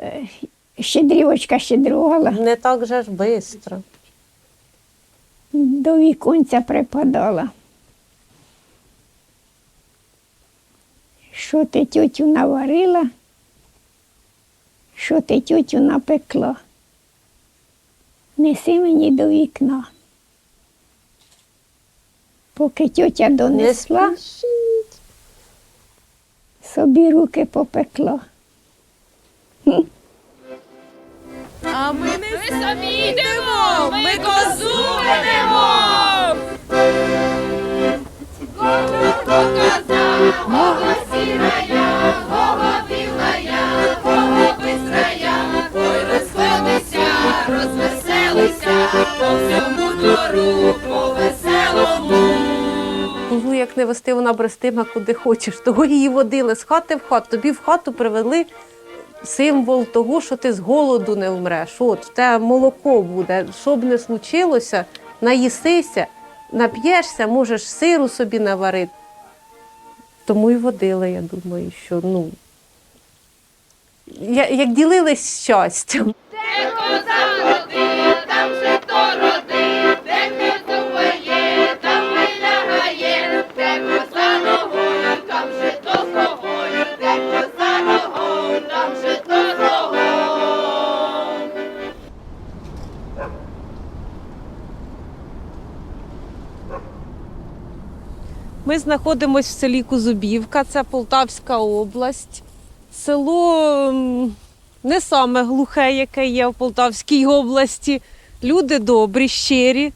е, щедрівочка щедрувала, Не так же ж швидко. до віконця припадала. Що ти тютю наварила? Що ти тютю напекла? Неси мені до вікна. Поки Не донесла, собі руки попекла. А ми не самі йдемо, ми козу ведемо. Коза, гого сірая, гого білая, гого бистрая, ой, розходися, розвеселися, по всьому двору, по веселому. Ну, як не вести, вона брестиме куди хочеш. Того її водили з хати в хату. Тобі в хату привели символ того, що ти з голоду не вмреш. От в те молоко буде. Що б не случилося, наїсися, нап'єшся, можеш сиру собі наварити. Тому і водили, я думаю, що ну. Як ділились щастям. Де коза роди, там же то Ми знаходимося в селі Кузубівка, це Полтавська область. Село не саме глухе, яке є в Полтавській області. Люди добрі, щирі,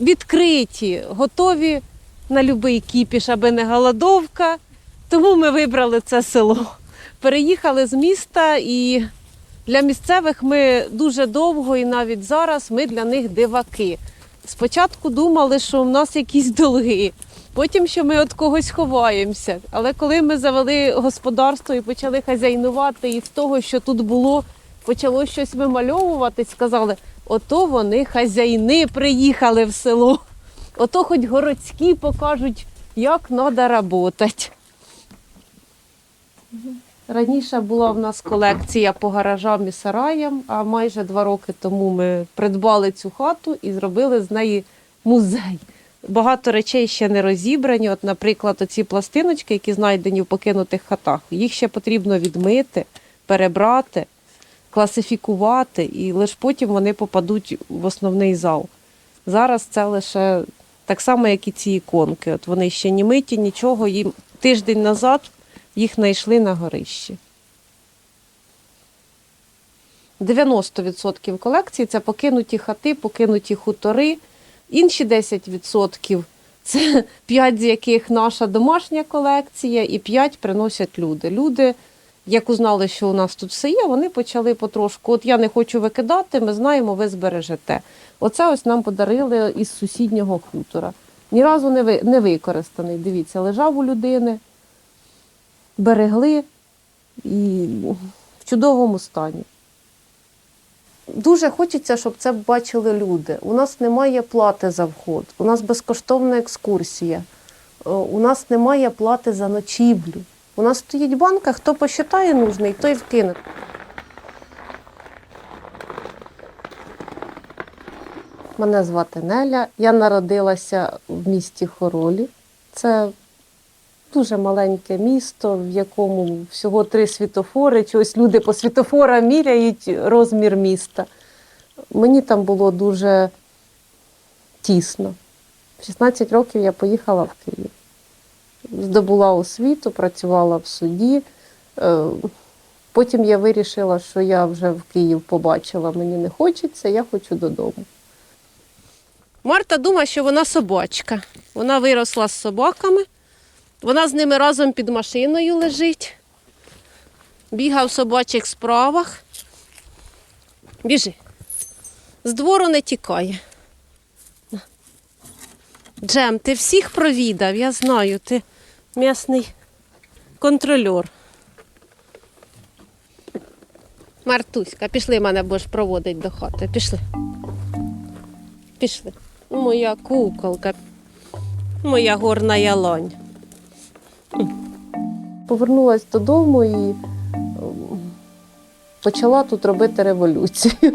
відкриті, готові на будь-який кіпіш, аби не голодовка. Тому ми вибрали це село. Переїхали з міста і для місцевих ми дуже довго і навіть зараз ми для них диваки. Спочатку думали, що в нас якісь долги, потім що ми від когось ховаємося. Але коли ми завели господарство і почали хазяйнувати, і з того, що тут було, почало щось вимальовуватись, сказали: ото вони хазяйни приїхали в село. Ото хоч городські покажуть, як треба працювати. Раніше була в нас колекція по гаражам і сараям, а майже два роки тому ми придбали цю хату і зробили з неї музей. Багато речей ще не розібрані. От, наприклад, оці пластиночки, які знайдені в покинутих хатах, їх ще потрібно відмити, перебрати, класифікувати, і лише потім вони попадуть в основний зал. Зараз це лише так само, як і ці іконки. От вони ще не миті, нічого. Їм тиждень назад їх знайшли на горищі. 90% колекції це покинуті хати, покинуті хутори. Інші 10% це 5 з яких наша домашня колекція, і 5 приносять люди. Люди, як узнали, що у нас тут все є, вони почали потрошку. От я не хочу викидати, ми знаємо, ви збережете. Оце ось нам подарили із сусіднього хутора. Ні разу не, ви, не використаний. Дивіться, лежав у людини, берегли і в чудовому стані. Дуже хочеться, щоб це бачили люди. У нас немає плати за вход, у нас безкоштовна екскурсія, е, у нас немає плати за ночівлю. У нас стоїть банка, хто посчитає нужний, той вкине. Мене звати Неля. Я народилася в місті Хоролі. Це дуже маленьке місто, в якому всього три світофори. Чогось люди по світофорам міряють розмір міста. Мені там було дуже тісно. В 16 років я поїхала в Київ. Здобула освіту, працювала в суді. Е, Потім я вирішила, що я вже в Київ побачила, мені не хочеться, я хочу додому. Марта думає, що вона собачка. Вона виросла з собаками. Вона з ними разом під машиною лежить. Бігав в собачих справах. Біжи. З двору не тікає. Джем, ти всіх провідав, я знаю, ти м'ясний контрольор. Мартуська, пішли мене будеш проводити до хати. Пішли. Пішли. Моя куколка, моя горна ялонь. Повернулася додому і ем, почала тут робити революцію.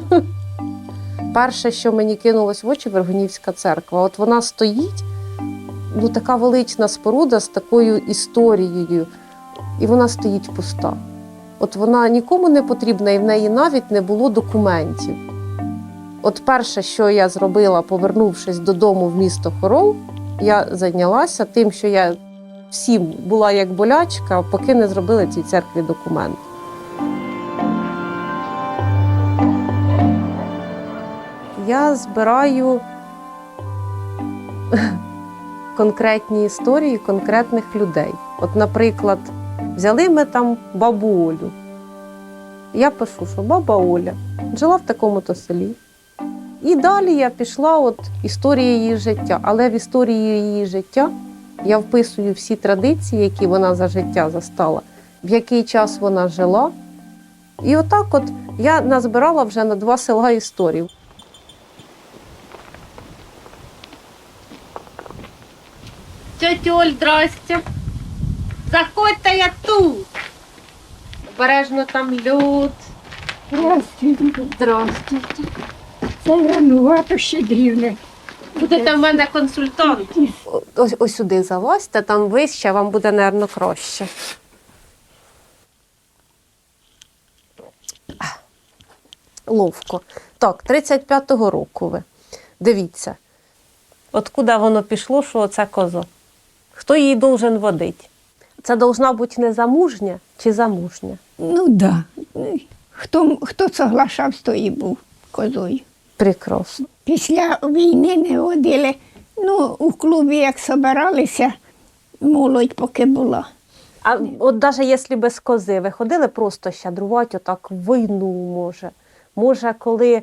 Перше, що мені кинулось в очі, Вергунівська церква. От вона стоїть, ну така велична споруда з такою історією, і вона стоїть пуста. От вона нікому не потрібна, і в неї навіть не було документів. От перше, що я зробила, повернувшись додому в місто Хорол, я зайнялася тим, що я всім була як болячка, поки не зробили цій церкві документ. Я збираю конкретні історії конкретних людей. От, наприклад, взяли ми там бабу Олю. Я пишу, що баба Оля жила в такому-то селі. І далі я пішла от історія її життя. Але в історії її життя я вписую всі традиції, які вона за життя застала, в який час вона жила. І отак от я назбирала вже на два села історій. Тьотюль, здрасте. Заходьте, я тут. Обережно там люд. Здравствуйте. Здрастуйте. Це ранувато щедрівне. Будете в мене консультант. Ось, ось сюди залазьте, там вище, вам буде, напевно, краще. Ловко. Так, 35-го року ви. Дивіться. Откуда воно пішло, що це коза? Хто її должен водити? Це должна бути незамужня чи замужня? Ну да. Хто, хто соглашався, то і був козою. Прекрасно. Після війни не водили. Ну, у клубі, як собиралися, молодь поки була. А от навіть якщо без кози, ви ходили просто щадрувати отак війну, може. Може, коли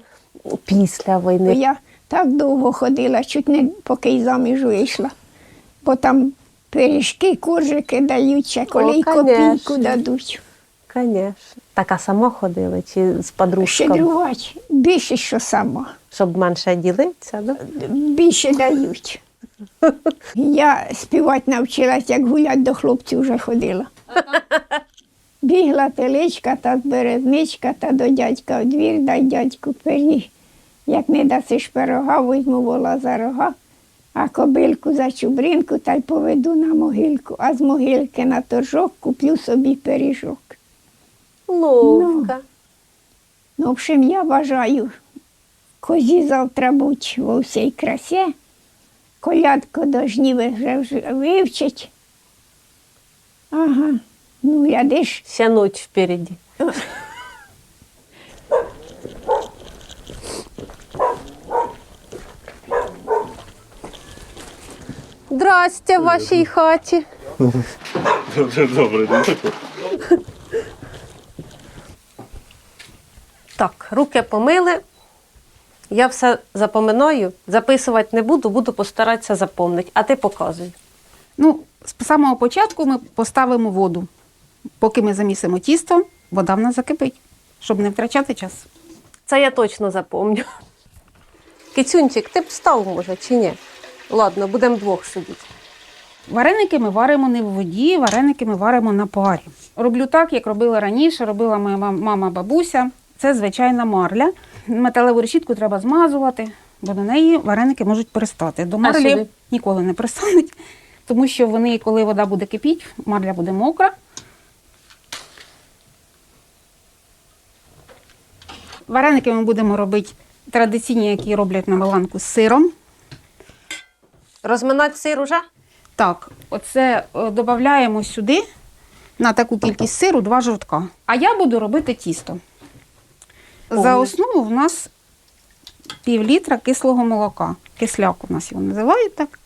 після війни. я так довго ходила, чуть не поки й заміж вийшла. Бо там пиріжки, коржики дають, ще коли й копійку дадуть. Звісно. Так, а сама ходила чи з подружками, Щедрувати. Більше, що сама. щоб менше ділитися, да? Більше дають. Я співати навчилась, як гулять до хлопців вже ходила. Бігла теличка та березничка та до дядька в двір, дай дядьку пиріг. Як не дасиш пирога, візьму вола за рога, а кобилку за чубринку та й поведу на могилку, а з могилки на торжок куплю собі пиріжок. Ловка. Ну, в общем, я бажаю козі завтра будь во всій красі. Колядку до жніви вже, вже вивчить. Ага, ну глядиш, Ще ніч впереді. Здрасте в вашій хаті. Дуже добре, дякую. Так, руки помили. Я все запоминаю, записувати не буду, буду постаратися запомнити. А ти показуй. Ну, з самого початку ми поставимо воду. Поки ми замісимо тісто, вода в нас закипить, щоб не втрачати час. Це я точно запомню. Кицюнчик, ти б встав, може, чи ні? Ладно, будемо двох сидіти. Вареники ми варимо не в воді, вареники ми варимо на парі. Роблю так, як робила раніше, робила моя мама бабуся. Це звичайна марля. Металеву решітку треба змазувати, бо до неї вареники можуть пристати. До марлі сюди? ніколи не пристануть, тому що вони, коли вода буде кипіти, марля буде мокра. Вареники ми будемо робити традиційні, які роблять на маланку з сиром. Розминати сир уже? Так, оце е, додаємо сюди на таку кількість сиру два жовтка. А я буду робити тісто. За основу в нас пів літра кислого молока. Кисляк у нас його називають так.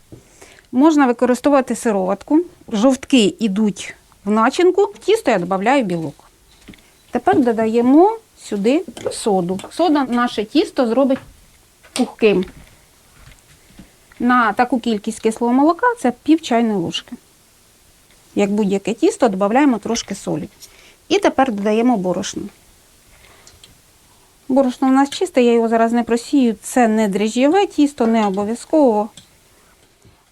Можна використовувати сироватку. Жовтки йдуть в начинку, в тісто я додаю білок. Тепер додаємо сюди соду. Сода наше тісто зробить пухким. На таку кількість кислого молока це пів чайної ложки. Як будь-яке тісто, додаємо трошки солі. І тепер додаємо борошно. Борошно у нас чисте, я його зараз не просію. Це не дріжджєве тісто, не обов'язково.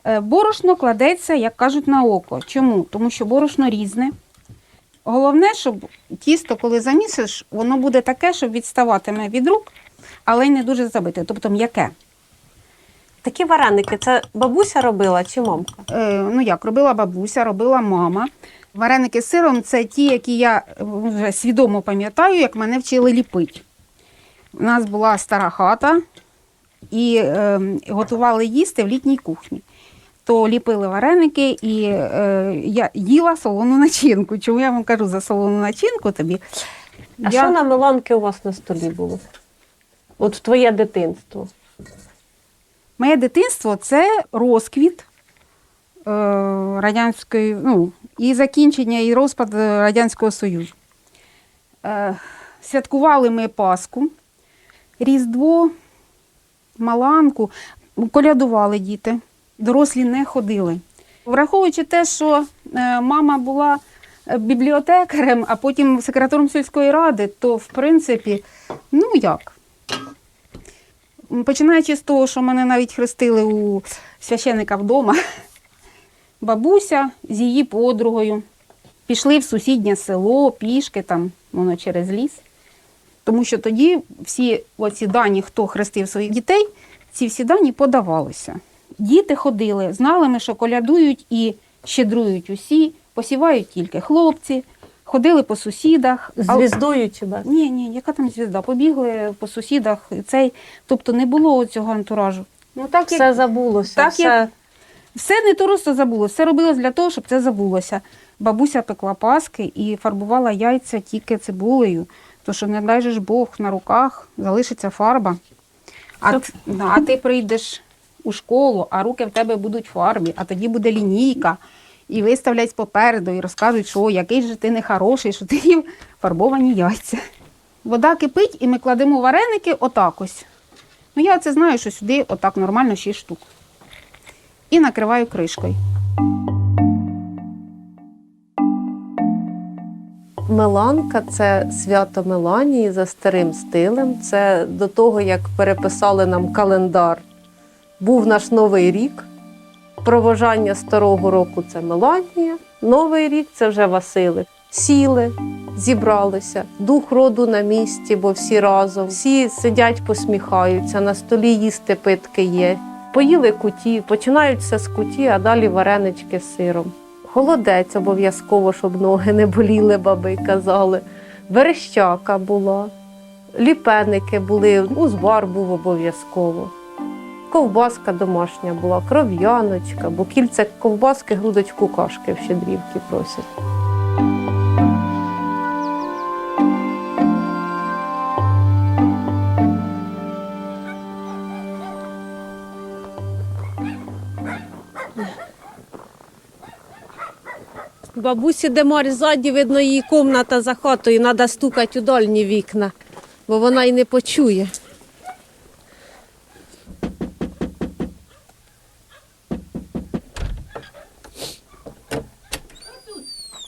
Е, Борошно кладеться, як кажуть, на око. Чому? Тому що борошно різне. Головне, щоб тісто, коли замісиш, воно буде таке, щоб відставатиме від рук, але й не дуже забите, тобто м'яке. Такі вареники це бабуся робила чи мамка? Е, ну як, робила бабуся, робила мама. Вареники з сиром це ті, які я вже свідомо пам'ятаю, як мене вчили ліпити. У нас була стара хата і е, готували їсти в літній кухні. То ліпили вареники, і е, я їла солону начинку. Чому я вам кажу за солону начинку тобі? А що на Миланки у вас на столі було? От твоє дитинство. Моє дитинство це розквіт е, радянської, ну, і закінчення, і розпад Радянського Союзу. Е, святкували ми Пасху, Різдво, Маланку, колядували діти, дорослі не ходили. Враховуючи те, що е, мама була е, бібліотекарем, а потім секретарем сільської ради, то в принципі, ну як? Починаючи з того, що мене навіть хрестили у священика вдома, бабуся з її подругою пішли в сусіднє село, пішки там, воно через ліс. Тому що тоді всі оці дані, хто хрестив своїх дітей, ці всі дані подавалися. Діти ходили, знали ми, що колядують і щедрують усі, посівають тільки хлопці, ходили по сусідах. Звіздою чи без? ні, ні, яка там звізда? Побігли по сусідах. Цей, тобто не було цього антуражу. Ну так як забулося. Так, все... як- все не то просто забулося, все робилось для того, щоб це забулося. Бабуся пекла паски і фарбувала яйця тільки цибулею, то що не дай же ж Бог на руках залишиться фарба. А, т- да, а ти прийдеш у школу, а руки в тебе будуть в фарбі, а тоді буде лінійка. І виставлять попереду і розказують, що який же ти нехороший, що ти їв фарбовані яйця. Вода кипить, і ми кладемо вареники отак ось. Ну, я це знаю, що сюди отак нормально 6 штук. І накриваю кришкою. Меланка це свято Меланії за старим стилем. Це до того, як переписали нам календар. Був наш новий рік. Провожання старого року це Меланія. Новий рік це вже Василик. Сіли, зібралися, дух роду на місці, бо всі разом. Всі сидять, посміхаються, на столі їсти питки є. Поїли куті, починаються з куті, а далі варенички з сиром. Холодець обов'язково, щоб ноги не боліли, баби казали. Верещака була, ліпеники були, узбар був обов'язково. Ковбаска домашня була, кров'яночка, бо кільце ковбаски грудочку кашки в щедрівки просять. Бабусі Демарі ззаді, видно, її кімната за хатою, треба стукати у дальні вікна, бо вона й не почує.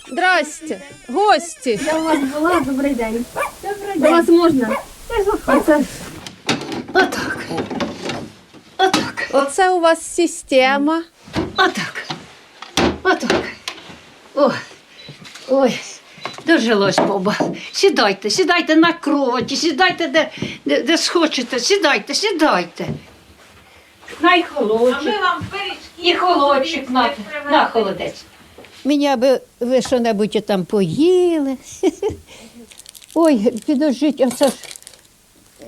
Здрасте, гості. Я у вас була, добрий день. Добрий день. До вас можна? Оце. Отак. Отак. Оце у вас система. Отак. Отак. О, ой, дожилось, Боба. Сідайте, сідайте на кроваті, сідайте де, де, де схочете, сідайте, сідайте. Найхолодчик. А ми вам І холодчик на, на холодець. Мені аби ви що-небудь там поїли. Ой, підождіть, оце ж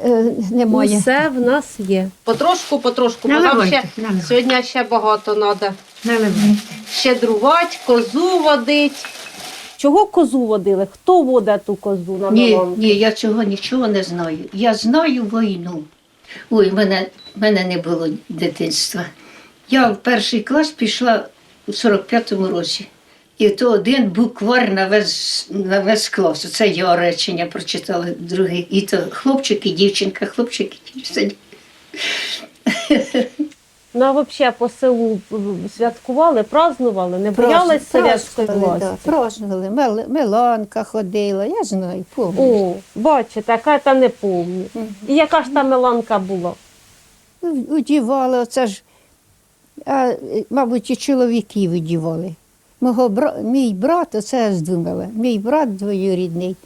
е, немає. Усе в нас є. Потрошку, потрошку, бо нам Наливайте, ще наливайте. сьогодні ще багато треба. Наливайте. Щедрувати, козу водить. Чого козу водили? Хто водить ту козу на Ні, ні, я цього нічого не знаю. Я знаю війну. Ой, в мене, в мене не було дитинства. Я в перший клас пішла у 45-му році. І то один буквар на весь, на весь клас. Це я речення прочитала другий. І то хлопчик і дівчинка, хлопчик і дівчинка. Ну, а взагалі по селу святкували, празднували, не боялись совєтської власті? Празднували, Мел- Меланка ходила, я знаю, помню. О, бачите, яка я та не помню. І яка ж та меланка була? Удівали, оце ж, а, е, мабуть, і чоловіків удівали. Мого бра... Мій брат, оце я здумала, мій брат двоюрідний,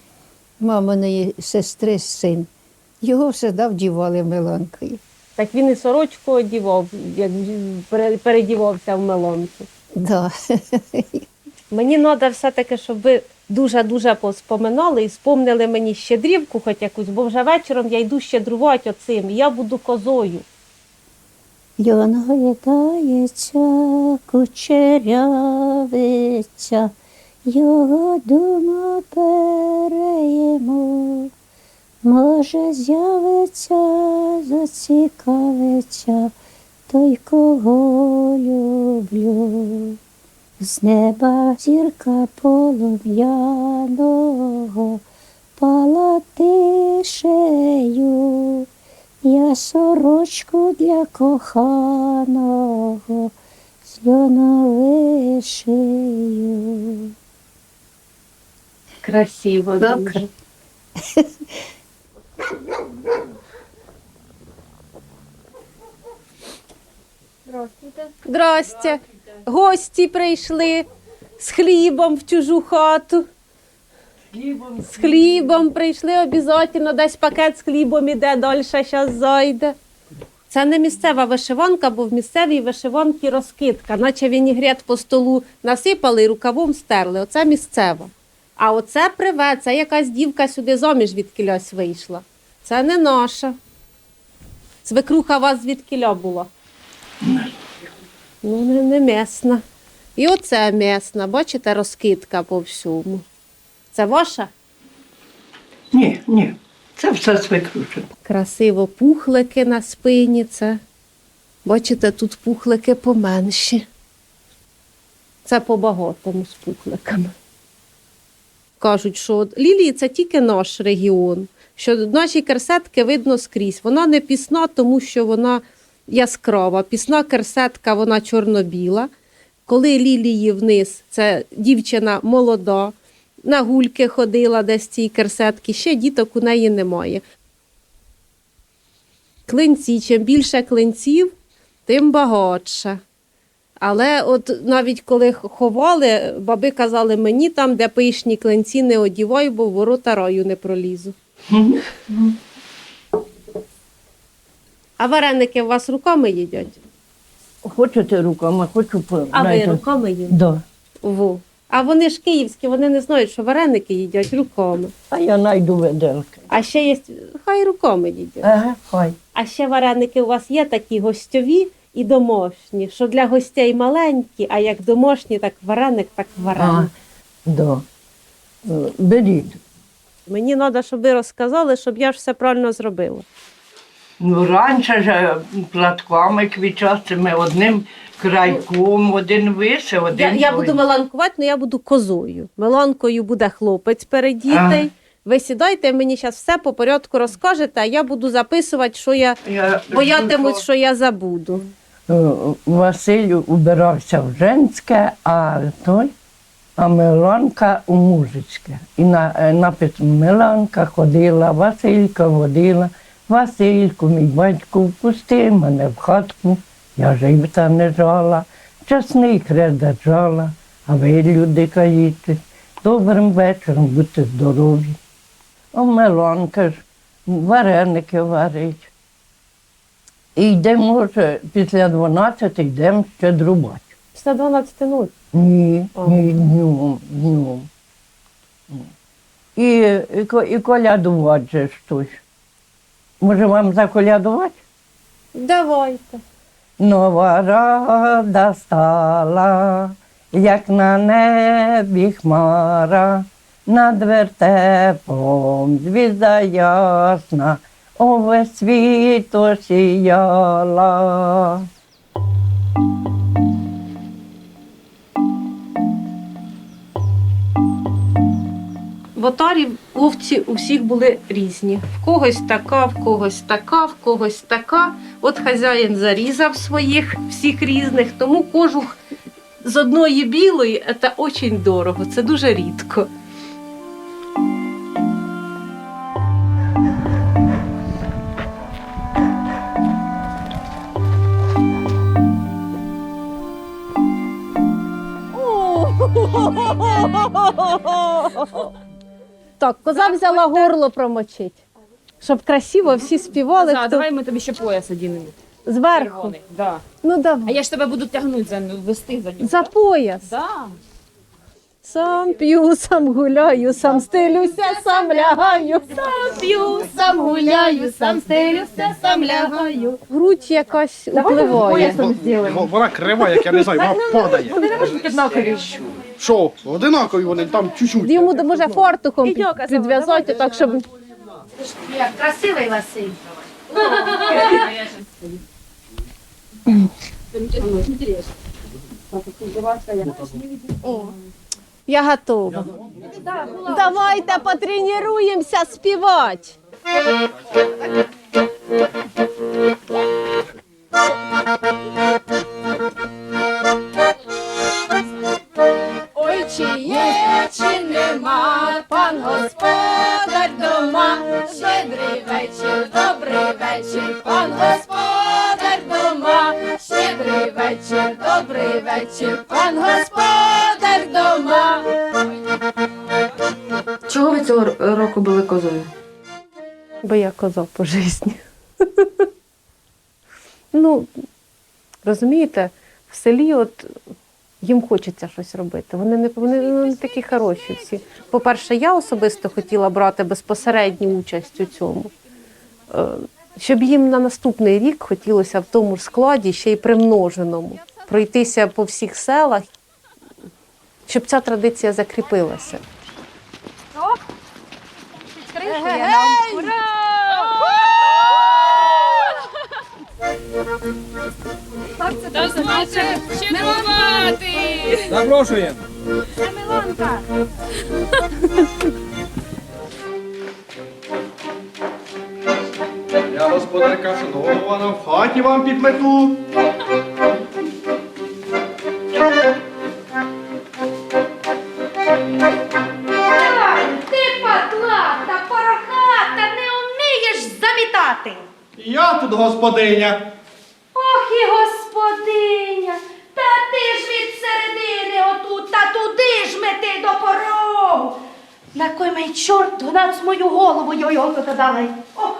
маминої сестри син. Його завжди вдівали меланкою. Так він і сорочку одівав, як передівався в мелонку. Да. Мені треба все-таки, щоб ви дуже-дуже поспоминали і спомнили мені щедрівку хоч якусь, бо вже вечором я йду щедрувати оцим, і я буду козою. Йон гойдається, кучерявиця, його дума переймо. Може, з'явиться, зацікавиться той, кого люблю. З неба зірка полум'яного пала тишею. Я сорочку для коханого з льону вишию. Красиво. Так. Здравствуйте. Здрастя. Гості прийшли з хлібом в чужу хату. З хлібом прийшли обов'язково, десь пакет з хлібом іде, далі зараз зайде. Це не місцева вишиванка, бо в місцевій вишиванці розкидка, наче вінігрет по столу насипали і рукавом стерли. Оце місцева. А оце приве, це якась дівка сюди зоміж від кільось вийшла. Це не наша. Свекруха вас звідкіля була? Ну, не, не місна. І оце місна, бачите, розкидка по всьому. Це ваша? Ні, ні, це все свекруче. Красиво пухлики на спині. Це. Бачите, тут пухлики поменші. Це по-багатому з пухликами. Кажуть, що лілії це тільки наш регіон, що наші керсетки видно скрізь. Вона не пісна, тому що вона яскрава. Пісна керсетка, вона чорно-біла. Коли лілії вниз, це дівчина молода, на гульки ходила десь ці керсетки, ще діток у неї немає. Клинці, чим більше клинців, тим багатше. Але от навіть коли ховали, баби казали мені там, де пишні клинці, не одівай, бо в ворота раю не пролізу. А вареники у вас руками їдять? Хочете руками, хочу по А ви руками їдете? Да. Во. А вони ж київські, вони не знають, що вареники їдять руками. А я найду виделки. А ще є, хай руками їдять. Ага, хай. А ще вареники у вас є такі гостьові і домашні, що для гостей маленькі, а як домашні, так вареник, так А, вареник. да. Е, Беріть. Мені треба, щоб ви розказали, щоб я ж все правильно зробила. Ну, раніше ж е, платками квітчастими, одним крайком, один вище, один. Я, я той. буду меланкувати, але я буду козою. Меланкою буде хлопець перед дітей. Ви сідайте, мені зараз все по порядку розкажете, а я буду записувати, що я Я боятимусь, що я забуду. Е, Василь убирався в женське, а той, а Миланка у мужицьке. І на е, напис Миланка ходила, Василька водила, Васильку, мій батько, впусти мене в хатку, я живта не жала, чесний хрест держала, а ви, люди, каїте, добрим вечором, будьте здорові. А Миланка ж вареники варить. І йдемо вже після 12 йдемо ще друбати. Після 12 ночі. Ні, ні, днем, днем. І, і, і колядувати щось. Може вам заколядувати? Давайте. Нова рада стала, як на небі хмара, над вертепом звізда ясна, увесь світ осіяла. В овці у всіх були різні. В когось така, в когось така, в когось така. От хазяїн зарізав своїх всіх різних, тому кожух з одної білої це дуже дорого, це дуже рідко. О, Так, коза взяла горло промочить. Щоб красиво всі співали. Да, хто... давай ми тобі ще пояс одінемо. Зверху. Червоний. Да. Ну А давай. я ж тебе буду тягнути за вести за нього. За пояс. Да. Сам п'ю, сам гуляю, сам стелюся, сам лягаю. Сам п'ю, сам гуляю, сам стелюся, сам лягаю. Грудь якась впливає. Во- Вона крива, як я не знаю, вона падає. Однакові. Що? Одинакові вони там чуть-чуть. Йому може фартухом під- підв'язати, так щоб Красивий Василь. Я готова. Давайте потренуємося співати. Ой, чи є, чи нема, пан господар дома, щедрий вечір, добрий вечір, пан господар дома, щедрий вечір, добрий вечір, козою? Бо я коза по житті. ну, розумієте, в селі от їм хочеться щось робити. Вони не, вони, вони не такі хороші всі. По-перше, я особисто хотіла брати безпосередню участь у цьому. Е, Щоб їм на наступний рік хотілося в тому ж складі, ще й примноженому, пройтися по всіх селах, щоб ця традиція закріпилася. Запрошуємо. Я господарка шанована, в хаті вам підмету. Замітати. Я тут господиня. Ох і господиня, та ти ж від середини отут, та туди ж мети до порогу. На кой мій чорт гнаць мою голову його додали. Ох,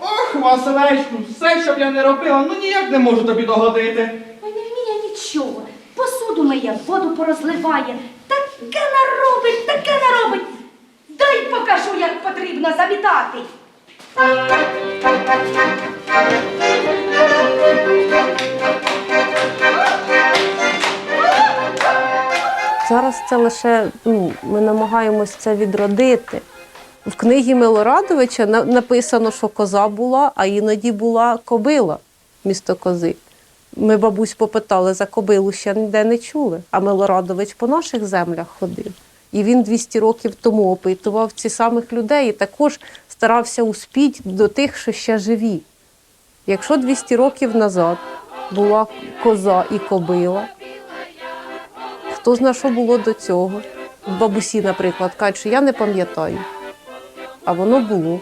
Ох, Василечку, все, щоб я не робила, ну ніяк не можу тобі догодити. ой, не вміє нічого. Посуду миє, воду порозливає. Таке наробить, таке наробить. Дай покажу, як потрібно замітати. Зараз це лише ну, ми намагаємось це відродити. В книгі Милорадовича написано, що коза була, а іноді була кобила місто кози. Ми бабусь попитали за кобилу, ще ніде не чули. А Милорадович по наших землях ходив. І він 200 років тому опитував ці самих людей і також старався успіти до тих, що ще живі. Якщо 200 років назад була коза і кобила, Хто знає, що було до цього? Бабусі, наприклад, кажуть, що я не пам'ятаю. А воно було.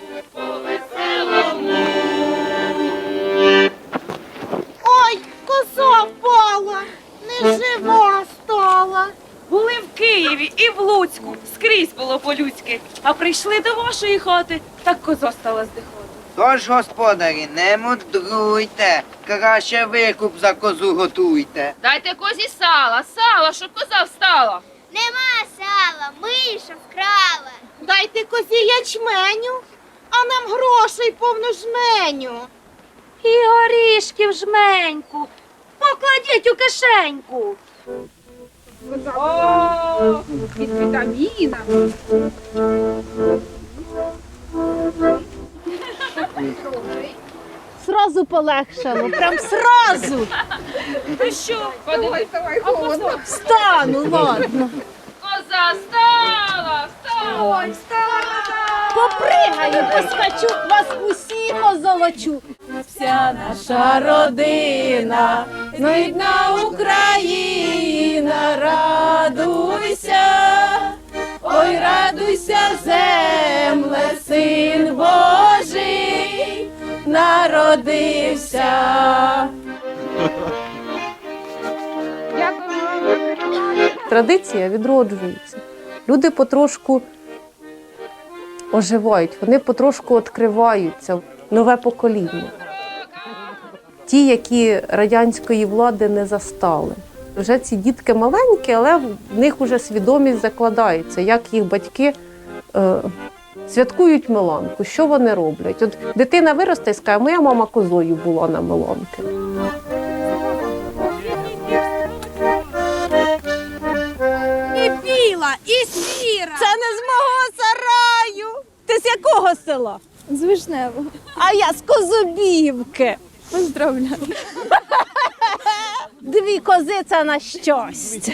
Були в Києві і в Луцьку, скрізь було по-людськи. А прийшли до вашої хати, так коза стала здихати. Тож, господарі, не мудруйте, краще викуп за козу готуйте. Дайте козі сала, сала, щоб коза встала. Нема сала, миша вкрала. Дайте козі ячменю, а нам грошей повну жменю. І горішків жменьку. Покладіть у кишеньку. О, від вітаміна. Сразу полегшало, прям сразу. Ти що, подивись, Стану, ладно. Коза стала, стала. Ой, стала. Попригаю, поскочу, вас усіх озолочу. Вся наша родина, рідна Україна, радуйся, ой, радуйся, земле, син Божий, народився. Традиція відроджується. Люди потрошку оживають, вони потрошку відкриваються, нове покоління. Ті, які радянської влади не застали. Вже ці дітки маленькі, але в них вже свідомість закладається, як їх батьки е, святкують Миланку, що вони роблять. От дитина виросте і скаже, моя мама козою була на Миланки. І сіра. Це не з мого сараю. Ти з якого села? З Вишневого. А я з Козубівки. Поздравляю. Дві кози це на щастя.